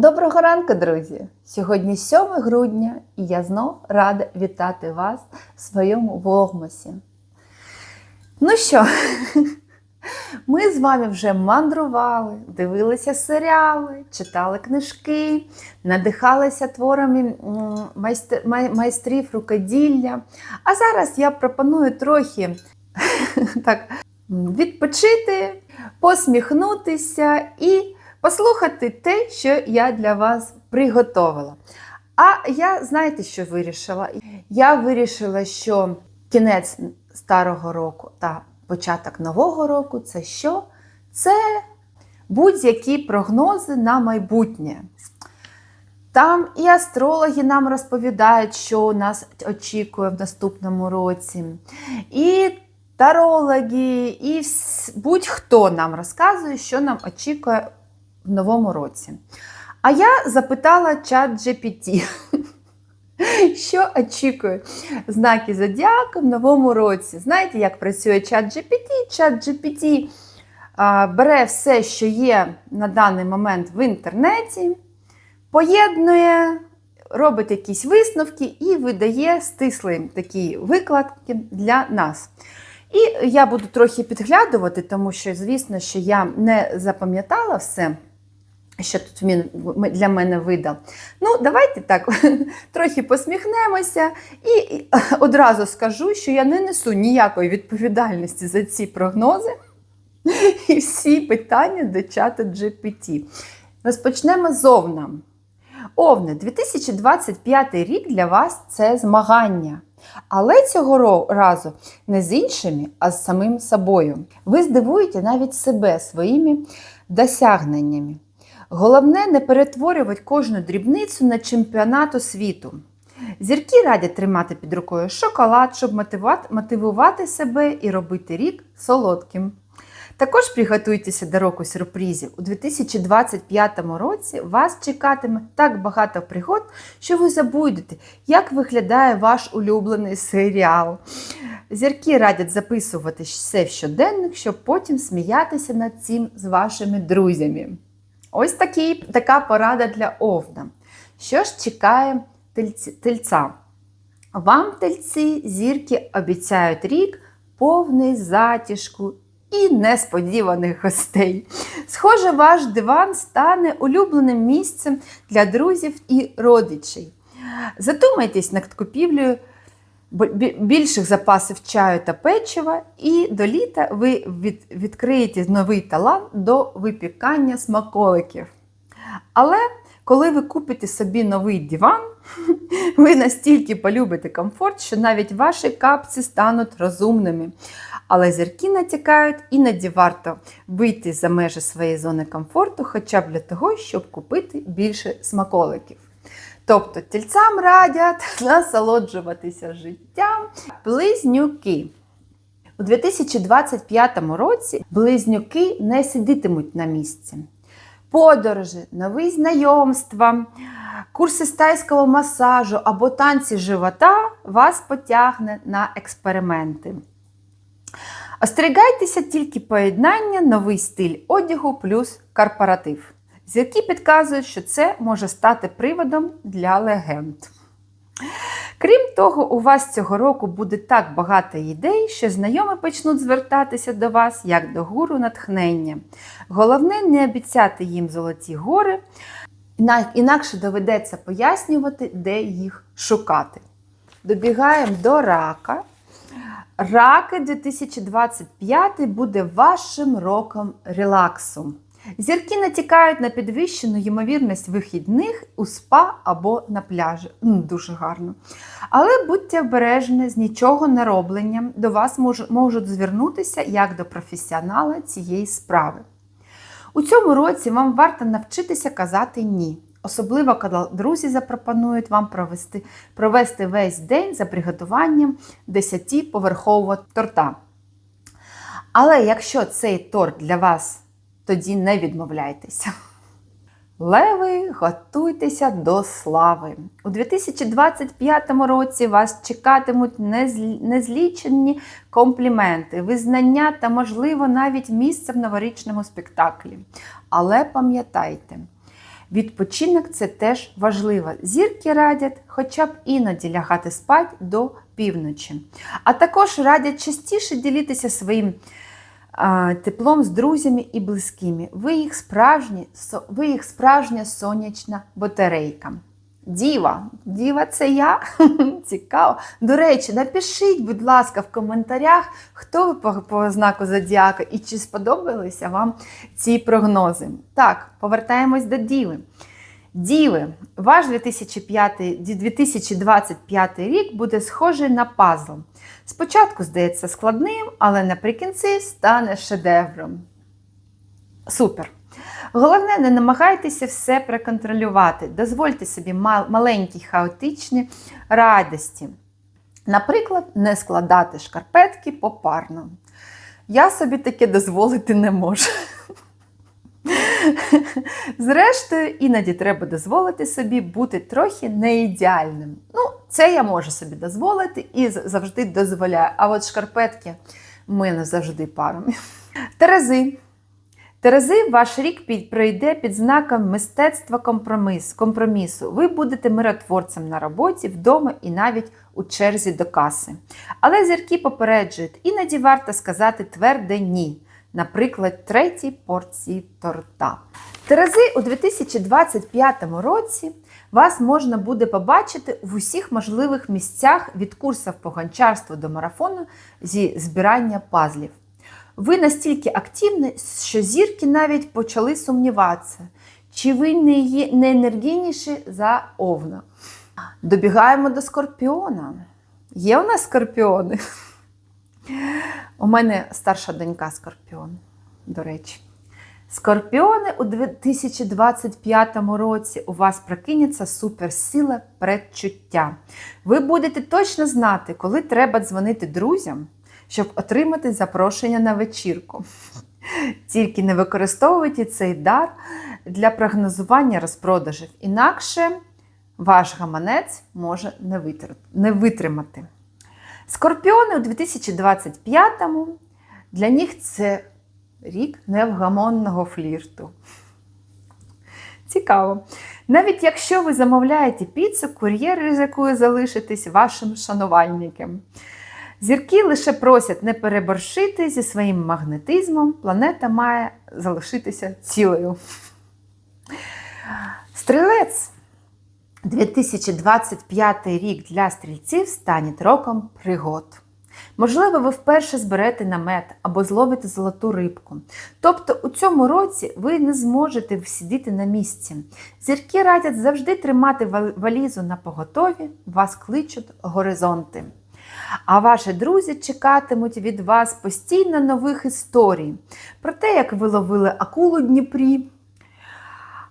Доброго ранку, друзі! Сьогодні 7 грудня і я знов рада вітати вас в своєму влогмасі. Ну що, ми з вами вже мандрували, дивилися серіали, читали книжки, надихалися творами майстрів рукоділля. А зараз я пропоную трохи так, відпочити, посміхнутися і послухати те, що я для вас приготовила. А я знаєте, що вирішила? Я вирішила, що кінець старого року та початок нового року це що? Це будь-які прогнози на майбутнє. Там і астрологи нам розповідають, що нас очікує в наступному році. І тарологи, і будь-хто нам розказує, що нам очікує в новому році. А я запитала чат GPT, що очікує знаки зодіаку в новому році. Знаєте, як працює чат GPT? Чат GPT бере все, що є на даний момент в інтернеті, поєднує, робить якісь висновки і видає стислі такі викладки для нас. І я буду трохи підглядувати, тому що, звісно, що я не запам'ятала все, що тут він для мене видав. Ну, давайте так, трохи посміхнемося і одразу скажу, що я не несу ніякої відповідальності за ці прогнози і всі питання до чату GPT. Розпочнемо з Овна. Овне, 2025 рік для вас це змагання. Але цього разу не з іншими, а з самим собою. Ви здивуєте навіть себе своїми досягненнями. Головне не перетворювати кожну дрібницю на чемпіонату світу. Зірки радять тримати під рукою шоколад, щоб мотивувати, себе і робити рік солодким. Також приготуйтеся до року сюрпризів. У 2025 році вас чекатиме так багато пригод, що ви забудете, як виглядає ваш улюблений серіал. Зірки радять записувати все в щоденник, щоб потім сміятися над цим з вашими друзями. Ось такий, така порада для Овна. Що ж чекає тельці- тельця? Вам, тельці, зірки обіцяють рік повний затишку і несподіваних гостей. Схоже, ваш диван стане улюбленим місцем для друзів і родичей. Задумайтесь над купівлею більших запасів чаю та печива, і до літа ви від, відкриєте новий талант до випікання смаколиків. Але коли ви купите собі новий диван, ви настільки полюбите комфорт, що навіть ваші капці стануть розумними. Але зірки натякають, іноді варто вийти за межі своєї зони комфорту, хоча б для того, щоб купити більше смаколиків. Тобто тільцям радять насолоджуватися життям. Близнюки. У 2025 році близнюки не сидітимуть на місці. Подорожі, нові знайомства, курси стайського масажу або танці живота вас потягне на експерименти. Остерігайтеся тільки поєднання, новий стиль одягу плюс корпоратив. Зірки підказують, що це може стати приводом для легенд. Крім того, у вас цього року буде так багато ідей, що знайомі почнуть звертатися до вас як до гуру натхнення. Головне не обіцяти їм золоті гори, інакше доведеться пояснювати, де їх шукати. Добігаємо до рака. Раки 2025 буде вашим роком релаксу. Зірки натякають на підвищену ймовірність вихідних у спа або на пляжі. Дуже гарно. Але будьте обережні з нічого не робленням. До вас можуть звернутися як до професіонала цієї справи. У цьому році вам варто навчитися казати ні. Особливо, коли друзі запропонують вам провести, провести весь день за приготуванням 10-поверхового торта. Але якщо цей торт для вас, тоді не відмовляйтеся. Леви, готуйтеся до слави. У 2025 році вас чекатимуть незл- незліченні компліменти, визнання та, можливо, навіть місце в новорічному спектаклі. Але пам'ятайте, Відпочинок це теж важливо. Зірки радять хоча б іноді лягати спать до півночі. А також радять частіше ділитися своїм теплом з друзями і близькими. Ви їх, справжні, ви їх справжня сонячна батарейка. Діва, діва це я. Цікаво. До речі, напишіть, будь ласка, в коментарях, хто ви по, по знаку Зодіака і чи сподобалися вам ці прогнози. Так, повертаємось до Діви. Діви, ваш 2005, 2025 рік буде схожий на пазл. Спочатку здається складним, але наприкінці стане шедевром. Супер! Головне, не намагайтеся все проконтролювати. Дозвольте собі маленькі хаотичні радості. Наприклад, не складати шкарпетки попарно. Я собі таке дозволити не можу. Зрештою, іноді треба дозволити собі бути трохи неідеальним. Ну, це я можу собі дозволити і завжди дозволяю. А от шкарпетки в мене завжди паром. Терези. Терези, ваш рік пройде під знаком мистецтва компромис, компромісу. Ви будете миротворцем на роботі, вдома і навіть у черзі до каси. Але зірки попереджують, іноді варто сказати тверде ні. Наприклад, третій порції торта. Терези у 2025 році вас можна буде побачити в усіх можливих місцях від курсів по гончарству до марафону зі збирання пазлів. Ви настільки активні, що зірки навіть почали сумніватися, чи ви не є не енергійніші за овна. Добігаємо до скорпіона. Є у нас скорпіони? У мене старша донька скорпіон, до речі. Скорпіони у 2025 році у вас прокинеться суперсила предчуття. Ви будете точно знати, коли треба дзвонити друзям, щоб отримати запрошення на вечірку. Тільки не використовуйте цей дар для прогнозування розпродажів, інакше ваш гаманець може не витримати. Скорпіони у 2025-му для них це рік невгамонного флірту. Цікаво. Навіть якщо ви замовляєте піцу, кур'єр ризикує залишитись вашим шанувальником. Зірки лише просять не переборщити зі своїм магнетизмом, планета має залишитися цілою. Стрілець. 2025 рік для стрільців стане роком пригод. Можливо, ви вперше зберете намет або зловите золоту рибку. Тобто у цьому році ви не зможете всідити на місці. Зірки радять завжди тримати валізу на поготові, вас кличуть горизонти. А ваші друзі чекатимуть від вас постійно нових історій про те, як ви ловили акулу Дніпрі,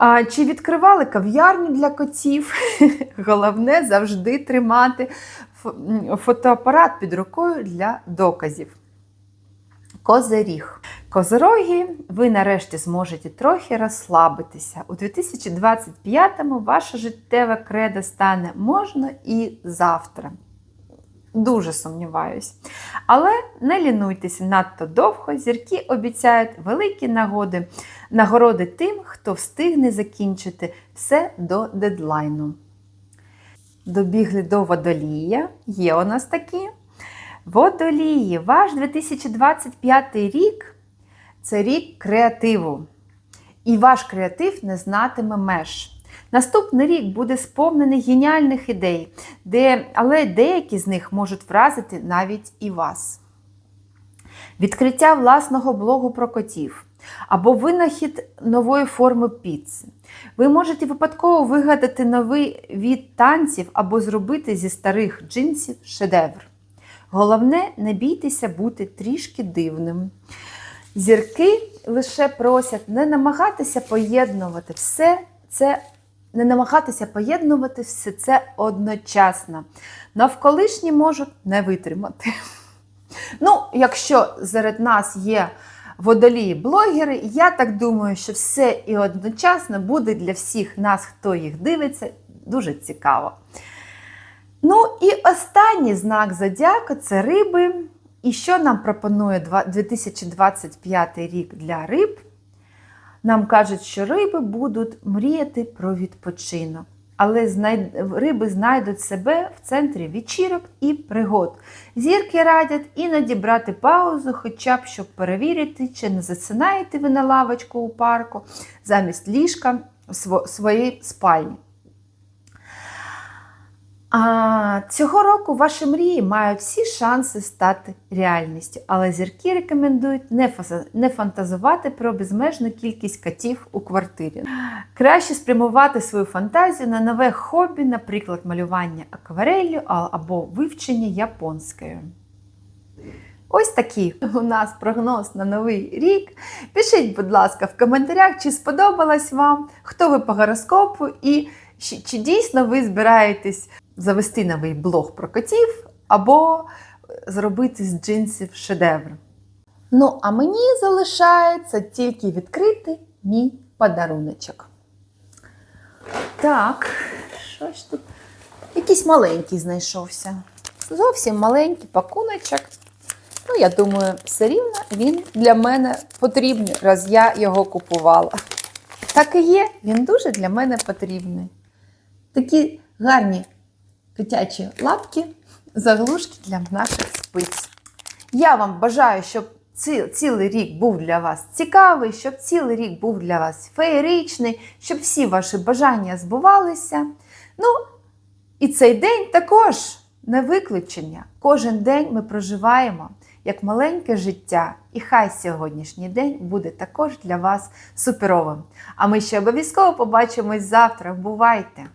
а, чи відкривали кав'ярню для котів. Головне завжди тримати фотоапарат під рукою для доказів. Козиріг. Козороги, ви нарешті зможете трохи розслабитися. У 2025-му ваше життєве кредо стане можна і завтра. Дуже сумніваюсь. Але не лінуйтеся надто довго. Зірки обіцяють великі нагоди, нагороди тим, хто встигне закінчити все до дедлайну. Добігли до водолія. Є у нас такі. Водолії, ваш 2025 рік це рік креативу. І ваш креатив не знатиме меж. Наступний рік буде сповнений геніальних ідей, де, але деякі з них можуть вразити навіть і вас. Відкриття власного блогу про котів або винахід нової форми піци. Ви можете випадково вигадати новий від танців або зробити зі старих джинсів шедевр. Головне, не бійтеся бути трішки дивним. Зірки лише просять не намагатися поєднувати все це, не намагатися поєднувати все це одночасно. Навколишні можуть не витримати. Ну, якщо серед нас є водолії-блогери, я так думаю, що все і одночасно буде для всіх нас, хто їх дивиться, дуже цікаво. Ну і останній знак зодіаку це риби. І що нам пропонує 2025 рік для риб? Нам кажуть, що риби будуть мріяти про відпочинок, але риби знайдуть себе в центрі вечірок і пригод. Зірки радять іноді брати паузу, хоча б щоб перевірити, чи не засинаєте ви на лавочку у парку замість ліжка в своїй спальні. А цього року ваші мрії мають всі шанси стати реальністю, але зірки рекомендують не, фантазувати про безмежну кількість котів у квартирі. Краще спрямувати свою фантазію на нове хобі, наприклад, малювання аквареллю або вивчення японської. Ось такий у нас прогноз на новий рік. Пишіть, будь ласка, в коментарях, чи сподобалось вам, хто ви по гороскопу і чи, чи дійсно ви збираєтесь завести новий блог про котів або зробити з джинсів шедевр. Ну, а мені залишається тільки відкрити мій подаруночок. Так, що ж тут? Якийсь маленький знайшовся. Зовсім маленький пакуночок. Ну, я думаю, все рівно він для мене потрібний, раз я його купувала. Так і є, він дуже для мене потрібний. Такі гарні котячі лапки, заглушки для наших спиць. Я вам бажаю, щоб ці- цілий рік був для вас цікавий, щоб цілий рік був для вас феєричний, щоб всі ваші бажання збувалися. Ну, і цей день також не виключення. Кожен день ми проживаємо як маленьке життя, і хай сьогоднішній день буде також для вас суперовим. А ми ще обов'язково побачимось завтра. Бувайте!